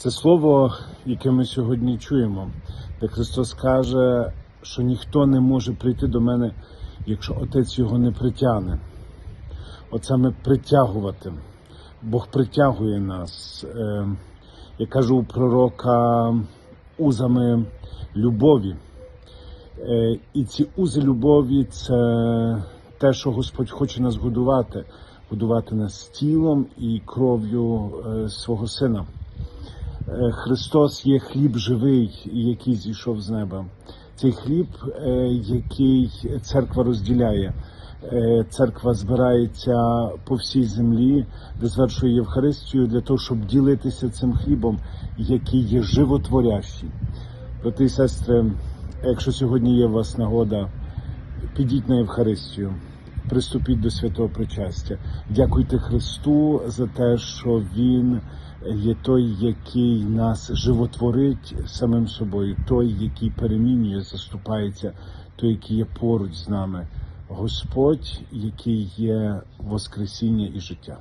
Це слово, яке ми сьогодні чуємо, де Христос каже, що ніхто не може прийти до мене, якщо Отець його не притягне. От саме притягувати. Бог притягує нас. Е, Я кажу у пророка узами любові. Е, І ці узи любові це те, що Господь хоче нас годувати, годувати нас тілом і кров'ю е, свого сина. Е, Христос є хліб живий, який зійшов з неба. Цей хліб, е, який церква розділяє. Е, Церква збирається по всій землі, де звершує Євхаристію для того, щоб ділитися цим хлібом, який є животворящий. Брати і сестри, якщо сьогодні є у вас нагода, підіть на Євхаристію, приступіть до святого причастя. Дякуйте Христу за те, що Він є той, який нас животворить самим собою, той, який перемінює, заступається, той, який є поруч з нами. Господь, який є Воскресіння і життя.